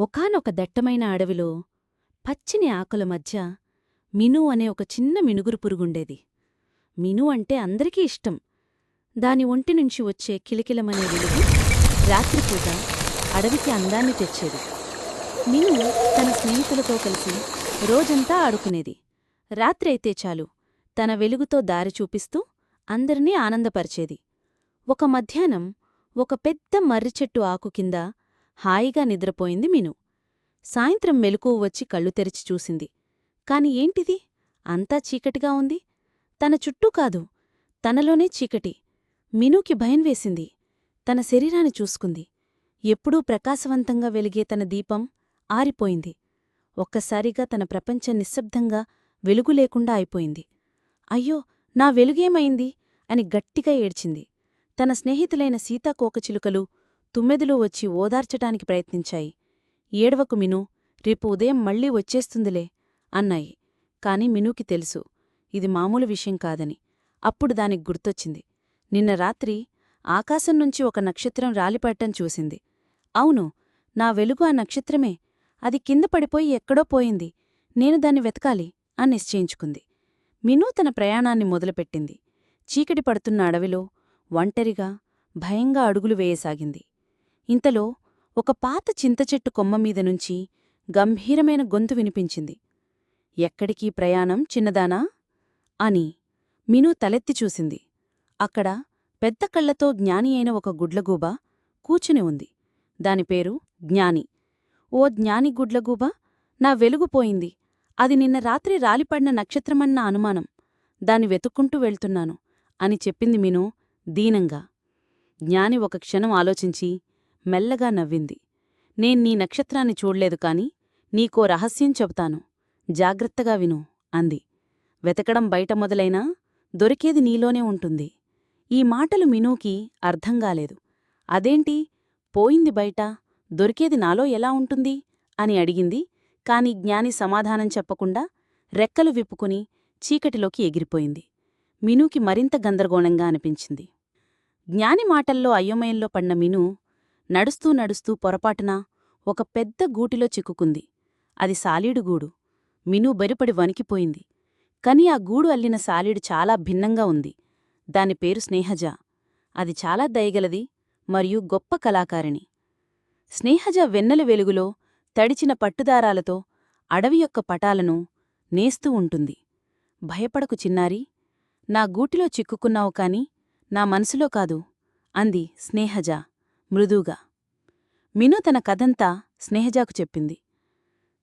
ఒకానొక దట్టమైన అడవిలో పచ్చిని ఆకుల మధ్య మిను అనే ఒక చిన్న మినుగురు పురుగుండేది. మిను అంటే అందరికీ ఇష్టం. దాని ఒంటి నుంచి వచ్చే కిలకిలమనే వెలుగు రాత్రిపూట అడవికి అందాన్ని తెచ్చేది. మిను తన స్నేహితులతో కలిసి రోజంతా ఆడుకునేది. రాత్రి అయితే చాలు తన వెలుగుతో దారి చూపిస్తూ అందరినీ ఆనందపరిచేది. ఒక మధ్యాహ్నం ఒక పెద్ద మర్రిచెట్టు ఆకు కింద హాయిగా నిద్రపోయింది మిను. సాయంత్రం మెలకువ వచ్చి కళ్ళు తెరిచి చూసింది. కాని ఏంటిది? అంతా చీకటిగా ఉంది. తన చుట్టూ కాదు తనలోనే చీకటి. మినుకి భయం వేసింది. తన శరీరాన్ని చూసుకుంది. ఎప్పుడూ ప్రకాశవంతంగా వెలిగే తన దీపం ఆరిపోయింది. ఒక్కసారిగా తన ప్రపంచం నిశ్శబ్దంగా వెలుగు లేకుండా అయిపోయింది. అయ్యో నా వెలుగేమైంది? అని గట్టిగా ఏడ్చింది. తన స్నేహితులైన సీతాకోకచిలుకలు తుమ్మెదులు వచ్చి ఓదార్చటానికి ప్రయత్నించాయి. ఏడవకు మిను రేపు ఉదయం మళ్ళీ వచ్చేస్తుందిలే అన్నాయి. కాని మినుకి తెలుసు ఇది మామూలు విషయం కాదని. అప్పుడు దానికి గుర్తొచ్చింది. నిన్న రాత్రి ఆకాశం నుంచి ఒక నక్షత్రం రాలిపడటం చూసింది. అవును నా వెలుగు ఆ నక్షత్రమే. అది కింద పడిపోయి ఎక్కడో పోయింది. నేను దాన్ని వెతకాలి అని నిశ్చయించుకుంది. మిను తన ప్రయాణాన్ని మొదలుపెట్టింది. చీకటి పడుతున్న అడవిలో ఒంటరిగా భయంగా అడుగులు వేయసాగింది. ఇంతలో ఒక పాత చింతచెట్టు కొమ్మమీద నుంచి గంభీరమైన గొంతు వినిపించింది. ఎక్కడికీ ప్రయాణం చిన్నదానా? అని మిను తలెత్తి చూసింది. అక్కడ పెద్ద కళ్ళతో జ్ఞాని అయిన ఒక గుడ్లగూబ కూచుని ఉంది. దాని పేరు జ్ఞాని. ఓ జ్ఞాని గుడ్లగూబ నా వెలుగుపోయింది అది నిన్న రాత్రి రాలిపడిన నక్షత్రమన్న అనుమానం. దాన్ని వెతుక్కుంటూ వెళ్తున్నాను అని చెప్పింది మిను దీనంగా. జ్ఞాని ఒక క్షణం ఆలోచించి మెల్లగా నవ్వింది. నేను నీ నక్షత్రాన్ని చూడలేదు కాని నీకో రహస్యం చెబుతాను. జాగ్రత్తగా విను అంది. వెతకడం బయట మొదలైనా దొరికేది నీలోనే ఉంటుంది. ఈ మాటలు మినూకి అర్థంగాలేదు అదేంటి? పోయింది బయట. దొరికేది నాలో ఎలా ఉంటుంది? అని అడిగింది. కాని జ్ఞాని సమాధానం చెప్పకుండా రెక్కలు విప్పుకుని చీకటిలోకి ఎగిరిపోయింది. మినూకి మరింత గందరగోళంగా అనిపించింది. జ్ఞాని మాటల్లో అయోమయంలో పడిన మిను నడుస్తూ నడుస్తూ పొరపాటున ఒక పెద్ద గూటిలో చిక్కుకుంది. అది సాలీడు గూడు. మిను బెరుపడి వణికిపోయింది. కాని ఆ గూడు అల్లిన సాలీడు చాలా భిన్నంగా ఉంది. దాని పేరు స్నేహజ. అది చాలా దయగలది మరియు గొప్ప కళాకారిణి. స్నేహజ వెన్నెల వెలుగులో తడిచిన పట్టుదారాలతో అడవి యొక్క పటాలను నేస్తూ ఉంటుంది. భయపడకు చిన్నారి. నా గూటిలో చిక్కుకున్నావు కాని నా మనసులో కాదు అంది స్నేహజ. మృదువుగా. మిను తన కథంతా స్నేహజాకు చెప్పింది.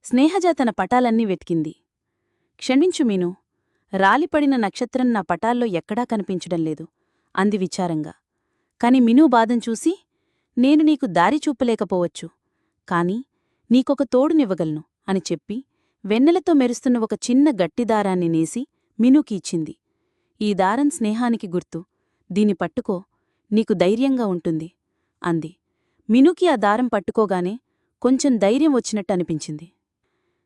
స్నేహజ తన పటాలన్నీ వెతికింది. క్షమించు మీను రాలిపడిన నక్షత్రం నా పటాల్లో ఎక్కడా కనిపించడం లేదు అంది విచారంగా. కాని మిను బాధం చూసి నేను నీకు దారి చూపలేకపోవచ్చు కాని నీకొక తోడునివ్వగలను అని చెప్పి వెన్నెలతో మెరుస్తున్న ఒక చిన్న గట్టిదారాన్ని నేసి మినుకి ఇచ్చింది. ఈ దారం స్నేహానికి గుర్తు దీని పట్టుకో నీకు ధైర్యంగా ఉంటుంది. అంది. మినుకి ఆ దారం పట్టుకోగానే కొంచెం ధైర్యం వచ్చినట్టు అనిపించింది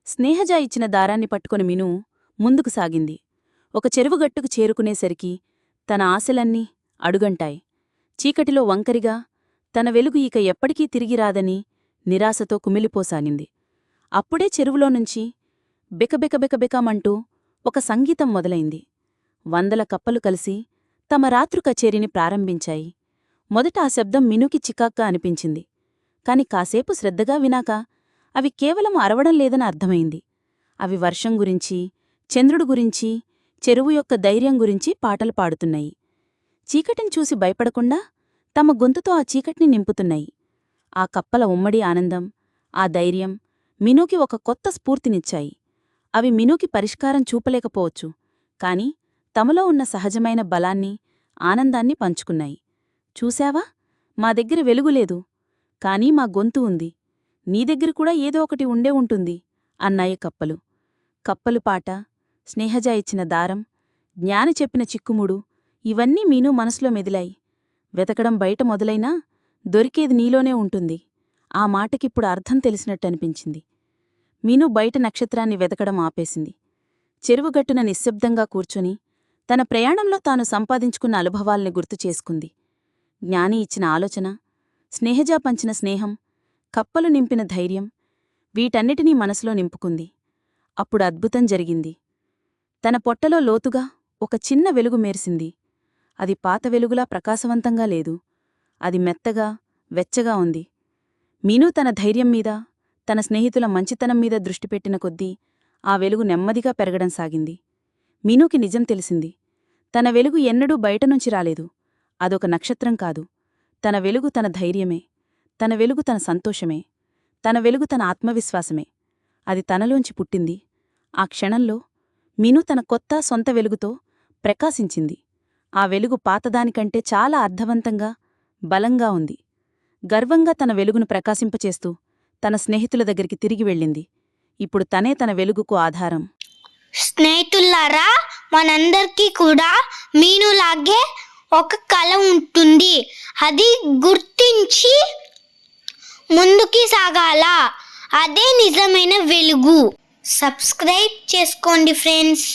స్నేహజ ఇచ్చిన దారాన్ని పట్టుకొని మిను ముందుకు సాగింది. ఒక చెరువుగట్టుకు చేరుకునేసరికి తన ఆశలన్నీ అడుగంటాయి. చీకటిలో వంకరిగా తన వెలుగు ఇక ఎప్పటికీ తిరిగిరాదని నిరాశతో కుమిలిపోసాగింది. అప్పుడే చెరువులో నుంచి ఒక సంగీతం మొదలైంది. వందల కప్పలు కలిసి తమ రాత్రు కచేరీని ప్రారంభించాయి. మొదట ఆ శబ్దం మినుకి చికాక్గా అనిపించింది. కాని కాసేపు శ్రద్ధగా వినాక అవి కేవలం అరవడం లేదని అర్థమైంది. అవి వర్షం గురించి చంద్రుడు గురించి చెరువు యొక్క ధైర్యం గురించి పాటలు పాడుతున్నాయి. చీకటిని చూసి భయపడకుండా తమ గొంతుతో ఆ చీకటిని నింపుతున్నాయి. ఆ కప్పల ఉమ్మడి ఆనందం ఆ ధైర్యం మినుకి ఒక కొత్త స్ఫూర్తినిచ్చాయి. అవి మినుకి పరిష్కారం చూపలేకపోవచ్చు. కాని తమలో ఉన్న సహజమైన బలాన్ని ఆనందాన్ని పంచుకున్నాయి. చూశావా? మా దగ్గర వెలుగులేదు కానీ మా గొంతు ఉంది. నీ దగ్గర కూడా ఏదో ఒకటి ఉండే ఉంటుంది. అన్నాయి కప్పలు. కప్పలు పాట స్నేహజ ఇచ్చిన దారం జ్ఞాని చెప్పిన చిక్కుముడు ఇవన్నీ మీనూ మనసులో మెదిలాయి. వెతకడం బయట మొదలైనా దొరికేది నీలోనే ఉంటుంది. ఆ మాటకిప్పుడు అర్థం తెలిసినట్టనిపించింది. మీను బయట నక్షత్రాన్ని వెతకడం ఆపేసింది. చెరువుగట్టున నిశ్శబ్దంగా కూర్చొని తన ప్రయాణంలో తాను సంపాదించుకున్న అనుభవాల్ని గుర్తు చేసుకుంది. జ్ఞాని ఇచ్చిన ఆలోచన స్నేహజా పంచిన స్నేహం కప్పలు నింపిన ధైర్యం వీటన్నిటినీ మనసులో నింపుకుంది. అప్పుడు అద్భుతం జరిగింది. తన పొట్టలో లోతుగా ఒక చిన్న వెలుగు మేర్సింది. అది పాత వెలుగులా ప్రకాశవంతంగా లేదు. అది మెత్తగా వెచ్చగా ఉంది. మీనూ తన ధైర్యం మీద తన స్నేహితుల మంచితనం మీద దృష్టి పెట్టిన కొద్దీ ఆ వెలుగు నెమ్మదిగా పెరగడం సాగింది. మీనూకి నిజం తెలిసింది. తన వెలుగు ఎన్నడూ బయటనుంచి రాలేదు. అదొక నక్షత్రం కాదు. తన వెలుగు తన ధైర్యమే. తన వెలుగు తన సంతోషమే. తన వెలుగు తన ఆత్మవిశ్వాసమే. అది తనలోంచి పుట్టింది. ఆ క్షణంలో మీను తన కొత్త సొంత వెలుగుతో ప్రకాశించింది. ఆ వెలుగు పాతదానికంటే చాలా అర్థవంతంగా బలంగా ఉంది. గర్వంగా తన వెలుగును ప్రకాశింపచేస్తూ తన స్నేహితుల దగ్గరికి తిరిగి వెళ్ళింది. ఇప్పుడు తనే తన వెలుగుకు ఆధారం. స్నేహితులారా మనందరికీ కూడా మీనులాగే ఒక కళ ఉంటుంది. అది గుర్తించి ముందుకి సాగాల. అదే నిజమైన వెలుగు. సబ్స్క్రైబ్ చేసుకోండి ఫ్రెండ్స్.